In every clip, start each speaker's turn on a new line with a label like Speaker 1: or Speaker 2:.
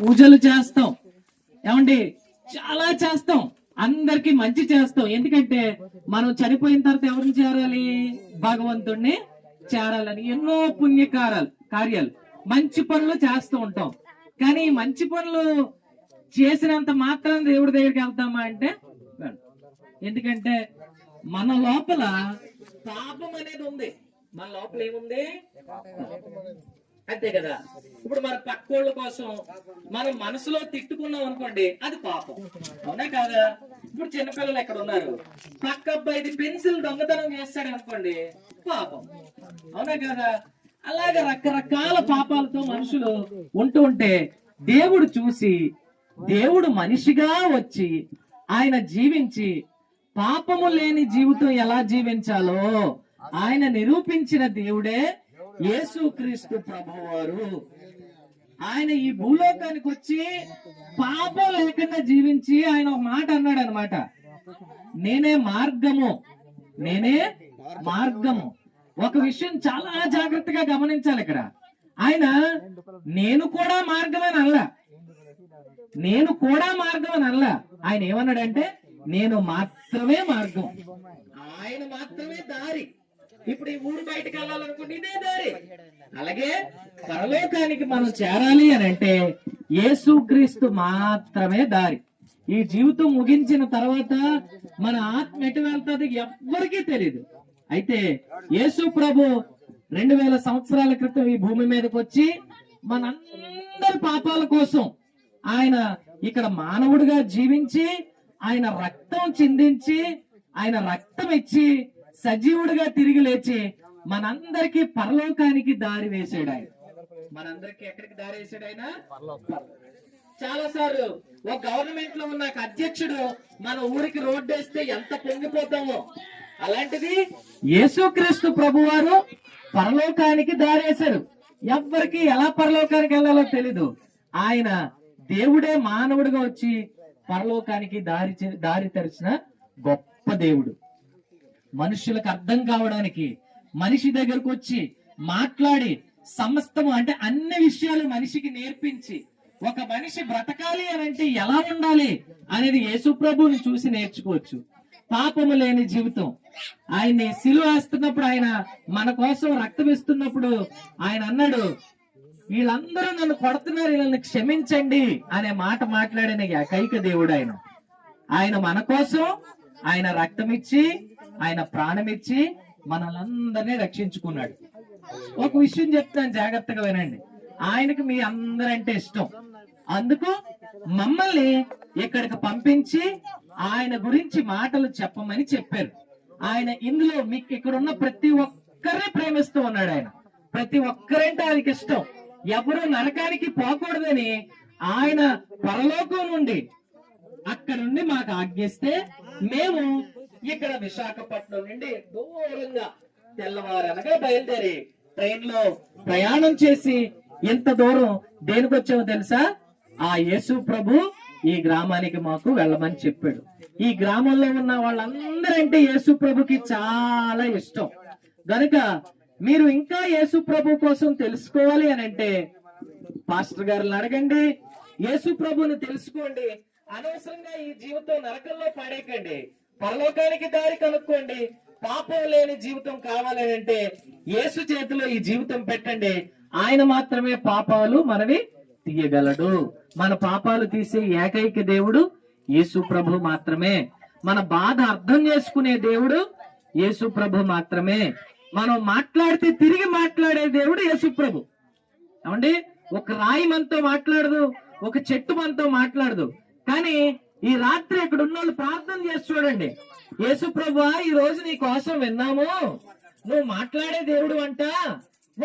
Speaker 1: పూజలు చేస్తాం. ఏమండి? చాలా చేస్తాం. అందరికి మంచి చేస్తాం. ఎందుకంటే మనం చనిపోయిన తర్వాత ఎవరిని చేరాలి? భగవంతుణ్ణి చేరాలని ఎన్నో పుణ్యకారాలు కార్యాలు మంచి పనులు చేస్తూ ఉంటాం. కానీ మంచి పనులు చేసినంత మాత్రం దేవుడి దగ్గరికి వెళ్తామా అంటే? ఎందుకంటే మన లోపల పాపం అనేది ఉంది. మన లోపల ఏముంది? అంతే కదా? ఇప్పుడు మన పక్కోళ్ళ కోసం మనం మనసులో తిట్టుకున్నాం అనుకోండి అది పాపం. అవునా కాదా? ఇప్పుడు చిన్నపిల్లలు ఎక్కడ ఉన్నారు? పక్క అబ్బాయిది పెన్సిల్ దొంగతనం చేస్తాడు అనుకోండి పాపం. అవునా కదా? అలాగే రకరకాల పాపాలతో మనుషులు ఉంటూ ఉంటే దేవుడు చూసి దేవుడు మనిషిగా వచ్చి ఆయన జీవించి పాపము లేని జీవితం ఎలా జీవించాలో ఆయన నిరూపించిన దేవుడే యేసుక్రీస్తు ప్రభువారు ఆయన ఈ భూలోకానికి వచ్చి పాపం లేకుండా జీవించి ఆయన ఒక మాట అన్నాడు అనమాట నేనే మార్గము నేనే మార్గము. ఒక విషయం చాలా జాగ్రత్తగా గమనించాలి ఇక్కడ. ఆయన నేను కూడా మార్గం అనలా నేను కూడా మార్గం అని అనలా ఆయన ఏమన్నాడంటే నేను మాత్రమే మార్గం. ఆయన మాత్రమే దారి. ఇప్పుడు ఈ ఊరు బయటకు వెళ్ళాలనుకుంటే ఇదే దారి. అలాగే పరలోకానికి మనం చేరాలి అని అంటే యేసుక్రీస్తు మాత్రమే దారి. ఈ జీవితం ముగించిన తర్వాత మన ఆత్మ ఎటు వెళ్తుంది ఎవ్వరికీ తెలియదు అయితే యేసు ప్రభు రెండు వేల సంవత్సరాల క్రితం ఈ భూమి మీదకి వచ్చి మనందరి పాపాల కోసం ఆయన ఇక్కడ మానవుడిగా జీవించి ఆయన రక్తం చిందించి ఆయన రక్తం ఇచ్చి సజీవుడిగా తిరిగి లేచి మనందరికి పరలోకానికి దారి వేసాడు ఆయన. మనందరికి ఎక్కడికి దారి వేసాడు ఆయన? చాలా సార్లు ఒక గవర్నమెంట్లో ఉన్న ఒక అధ్యక్షుడు మన ఊరికి రోడ్డు వేస్తే ఎంత పొంగిపోతామో. అలాంటిది యేసుక్రీస్తు ప్రభువారు పరలోకానికి దారేశారు ఎవ్వరికి ఎలా పరలోకానికి వెళ్ళాలో తెలీదు. ఆయన దేవుడే మానవుడిగా వచ్చి పరలోకానికి దారి దారి తెరిచిన గొప్ప దేవుడు. మనుషులకు అర్థం కావడానికి మనిషి దగ్గరకు వచ్చి మాట్లాడి సమస్తము అంటే అన్ని విషయాలు మనిషికి నేర్పించి ఒక మనిషి బ్రతకాలి అని అంటే ఎలా ఉండాలి అనేది యేసుప్రభుని చూసి నేర్చుకోవచ్చు. పాపము లేని జీవితం. ఆయన్ని శిలు వేస్తున్నప్పుడు ఆయన మన కోసం రక్తం ఇస్తున్నప్పుడు ఆయన అన్నాడు వీళ్ళందరూ నన్ను కొడుతున్నారు వీళ్ళని క్షమించండి అనే మాట మాట్లాడిన ఏకైక దేవుడు ఆయన. ఆయన మన కోసం ఆయన రక్తం ఇచ్చి ఆయన ప్రాణం ఇచ్చి మనలందరినీ రక్షించుకున్నాడు ఒక విషయం చెప్తాను జాగ్రత్తగా వినండి. ఆయనకి మీ అందరంటే ఇష్టం. అందుకు మమ్మల్ని ఇక్కడికి పంపించి ఆయన గురించి మాటలు చెప్పమని చెప్పారు. ఆయన ఇందులో మీకు ఇక్కడ ఉన్న ప్రతి ఒక్కరిని ప్రేమిస్తూ ఉన్నాడు ఆయన. ప్రతి ఒక్కరంటే ఆయనకి ఇష్టం. ఎవరు నరకానికి పోకూడదని ఆయన పరలోకం నుండి అక్కడ నుండి మాకు ఆజ్ఞిస్తే మేము ఇక్కడ విశాఖపట్నం నుండి దూరంగా తెల్లవారనగా బయలుదేరి ట్రైన్లో ప్రయాణం చేసి ఎంత దూరం దేనికి వచ్చామో తెలుసా? ఆ యేసు ప్రభు ఈ గ్రామానికి మాకు వెళ్ళమని చెప్పాడు. ఈ గ్రామంలో ఉన్న వాళ్ళందరంటే యేసు ప్రభుకి చాలా ఇష్టం. గనుక మీరు ఇంకా యేసు ప్రభు కోసం తెలుసుకోవాలి అని అంటే పాస్టర్ గారిని అడగండి. యేసు ప్రభుని తెలుసుకోండి. అనవసరంగా ఈ జీవితం నరకంలో పాడేకండి పరలోకానికి దారి కనుక్కోండి. పాపం లేని జీవితం కావాలని అంటే యేసు చేతిలో ఈ జీవితం పెట్టండి. ఆయన మాత్రమే పాపాలు మనవి తీయగలడు. మన పాపాలు తీసే ఏకైక దేవుడు యేసు ప్రభు మాత్రమే. మన బాధ అర్థం చేసుకునే దేవుడు యేసు ప్రభు మాత్రమే. మనం మాట్లాడితే తిరిగి మాట్లాడే దేవుడు యేసు ప్రభు. ఏమండి? ఒక రాయి మనతో మాట్లాడదు ఒక చెట్టు మనతో మాట్లాడదు. కానీ ఈ రాత్రి ఇక్కడ ఉన్న వాళ్ళు ప్రార్థన చేసి చూడండి. యేసు ప్రభా ఈ రోజు నీ కోసం విన్నాము. నువ్వు మాట్లాడే దేవుడు అంట.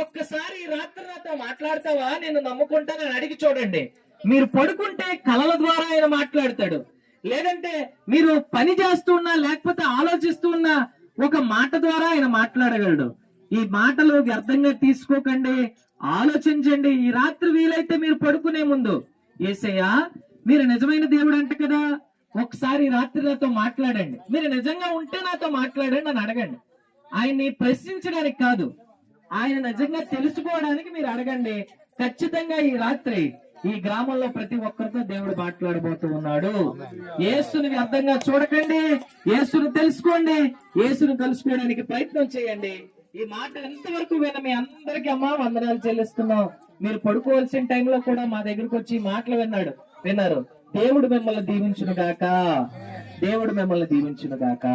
Speaker 1: ఒక్కసారి ఈ రాత్రి నాతో మాట్లాడతావా? నేను నమ్ముకుంటానని అడిగి చూడండి. మీరు పడుకుంటే కలల ద్వారా ఆయన మాట్లాడతాడు. లేదంటే మీరు పని చేస్తున్నా లేకపోతే ఆలోచిస్తున్నా ఒక మాట ద్వారా ఆయన మాట్లాడగలడు. ఈ మాటలు వ్యర్థంగా తీసుకోకండి. ఆలోచించండి. ఈ రాత్రి వీలైతే మీరు పడుకునే ముందు. ఏసయ్యా మీరు నిజమైన దేవుడు అంట కదా? ఒకసారి రాత్రి నాతో మాట్లాడండి. మీరు నిజంగా ఉంటే నాతో మాట్లాడండి అని అడగండి. ఆయన్ని ప్రశ్నించడానికి కాదు. ఆయన నిజంగా తెలుసుకోవడానికి మీరు అడగండి. ఖచ్చితంగా ఈ రాత్రి ఈ గ్రామంలో ప్రతి ఒక్కరితో దేవుడు మాట్లాడబోతూ ఉన్నాడు. యేసుని అర్థంగా చూడకండి. యేసుని తెలుసుకోండి. యేసుని కలుసుకోవడానికి ప్రయత్నం చేయండి. ఈ మాట ఎంతవరకు విన మీ అందరికీ అమ్మా వందనాలు చెల్లిస్తున్నాం. మీరు పడుకోవాల్సిన టైంలో కూడా మా దగ్గరకు వచ్చి ఈ మాటలు విన్నాడు. విన్నారు దేవుడు మిమ్మల్ని దీవించును గాక. దేవుడు మిమ్మల్ని దీవించును గాక.